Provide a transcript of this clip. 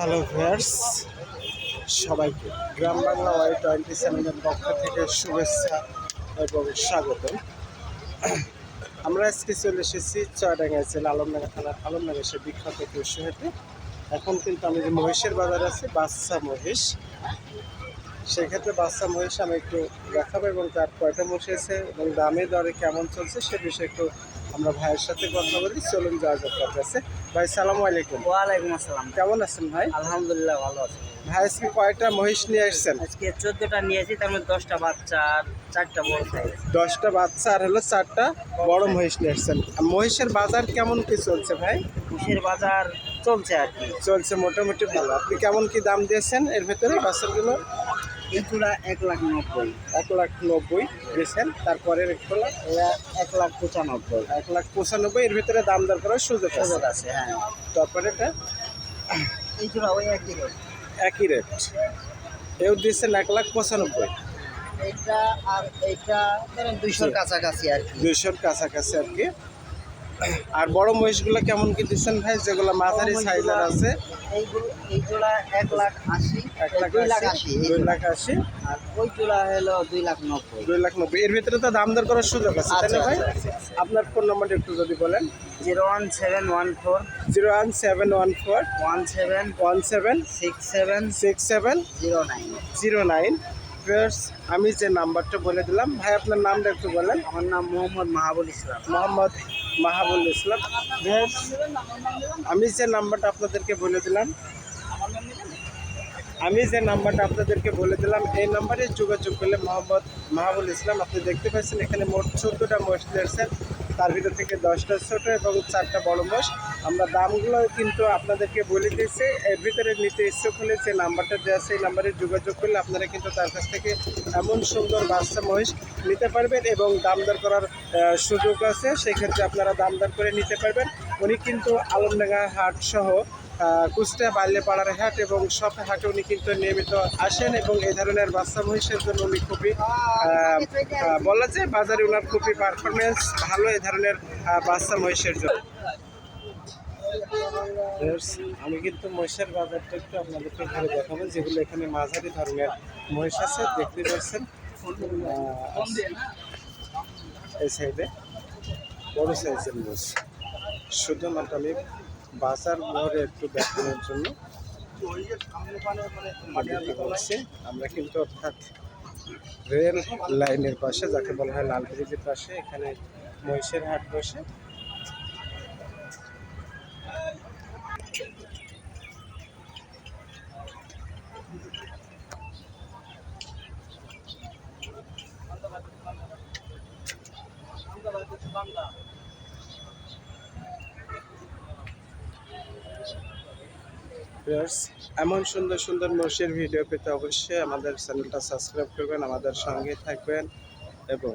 Hello viewers সবাইকে গ্রাম Bangla Y twenty চ্যানেলের পক্ষ থেকে শুভেচ্ছা এবং স্বাগত। আমরা আজকে চলে এসেছি চয়ডাঙ্গা জেল আলমডাঙ্গা থানার আলমডাঙ্গা সে বিখ্যাত কৃষি হাটে এখন কিন্তু আমি যে মহিষের বাজার আছে, বাচ্চা মহিষ। সেক্ষেত্রে বাচ্চা মহিষ আমি একটু দেখাবো এবং তার কয়টা বসেছে এবং দামে দরে কেমন চলছে সে বিষয়ে একটু আমরা ভাইয়ের সাথে কথা বলি চলুন যাওয়া যাক তার কাছে। ভাই সালাম আলাইকুম। ওয়ালাইকুম আসসালাম। কেমন আছেন ভাই? আলহামদুলিল্লাহ ভালো আছি। ভাই আজকে কয়টা মহিষ নিয়ে আসছেন? আজকে চোদ্দটা নিয়েছি তার মধ্যে দশটা বাচ্চা আর চারটা বড় সাইজ। দশটা বাচ্চা আর হলো চারটা বড় মহিষ নিয়ে আসছেন। মহিষের বাজার কেমন কি চলছে ভাই? কুশের বাজার চলছে আর কি। চলছে মোটামুটি ভালো। আপনি কেমন কি দাম দিয়েছেন এর ভেতরে বাচ্চাগুলো এই চূড়া এক লাখ নব্বই। এক লাখ নব্বই দিয়েছেন তারপরের এরা এক লাখ পঁচানব্বই। এক লাখ পঁচানব্বই এর ভিতরে দাম দর করার সুযোগ আছে। সুযোগ আছে হ্যাঁ। তারপরে এটা এই ওই একই রেট একই রেট এও দিয়েছেন এক লাখ পঁচানব্বই। এইটা আর এইটা ধরেন দুইশোর কাছাকাছি আর কি। দুইশোর কাছাকাছি আর কি। আর বড় মহিষগুলো কেমন কি দিচ্ছেন ভাই? যেগুলো মাঝারি সাইজের আছে। এইগুলো এই এক লাখ আশি এক লাখ দুই লাখ আশি। আশি। দুই লাখ আশি। আর ওই চূড়া হলো দুই লাখ নব্বই। দুই লাখ নব্বই। এর ভিতরে তো দাম দর করার সুযোগ আছে তাই না আচ্ছা, ভাই? আচ্ছা, আচ্ছা, আপনার ফোন নাম্বারটা একটু যদি বলেন। Zero one seven one four. Zero one seven one four. One seven one seven six seven six seven zero nine. Zero nine. আমি যে নাম্বারটা বলে দিলাম ভাই আপনার নামটা একটু বলেন। আমার নাম মোহাম্মদ মাহাবুল ইসলাম। মোহাম্মদ মাহাবুল ইসলাম। Viewers, আমি যে নাম্বারটা আপনাদেরকে বলে দিলাম আমি যে নাম্বারটা আপনাদেরকে বলে দিলাম, এই নাম্বারে যোগাযোগ করলে মোহাম্মদ মাহাবুল ইসলাম, আপনি দেখতে পাচ্ছেন এখানে মোট চোদ্দোটা মোষ রয়েছেন তার ভিতর থেকে দশটা ছোট এবং চারটা বড় মোষ। আমরা দামগুলো কিন্তু আপনাদেরকে বলে দিয়েছি। এর ভিতরে নিতে ইচ্ছুক হলে যে নাম্বারটা দেওয়া সেই নাম্বারে যোগাযোগ করলে আপনারা কিন্তু তার কাছ থেকে এমন সুন্দর বাচ্চা মহিষ নিতে পারবেন এবং দাম দর করার সুযোগ আছে। সেক্ষেত্রে আপনারা দাম দর করে নিতে পারবেন। উনি কিন্তু আলমডাঙ্গা হাট সহ কুষ্টিয়া, বাল্যপাড়ার হাট এবং সব হাটে উনি কিন্তু নিয়মিত আসেন এবং এই ধরনের বাচ্চা মহিষের জন্য উনি খুবই বলা যায় বাজারে ওনার খুবই পারফরমেন্স ভালো এই ধরনের বাচ্চা মহিষের জন্য। আমি কিন্তু মহিষের বাজারটা একটু আপনাদেরকে ঘুরে দেখাবো, যেগুলো এখানে মাঝারি ধরনের মহিষ আছে, দেখতে পাচ্ছেন। এই সাইডে বড় সাইজের মহিষ শুধুমাত্র আমি বাজার ঘরে একটু দেখানোর জন্য। আমরা কিন্তু অর্থাৎ রেল লাইনের পাশে, যাকে বলা হয় লাল ব্রিজের পাশে, এখানে মহিষের হাট বসে। Viewers, এমন সুন্দর সুন্দর মহিষের ভিডিও পেতে অবশ্যই আমাদের চ্যানেলটা সাবস্ক্রাইব করবেন আমাদের সঙ্গে থাকবেন এবং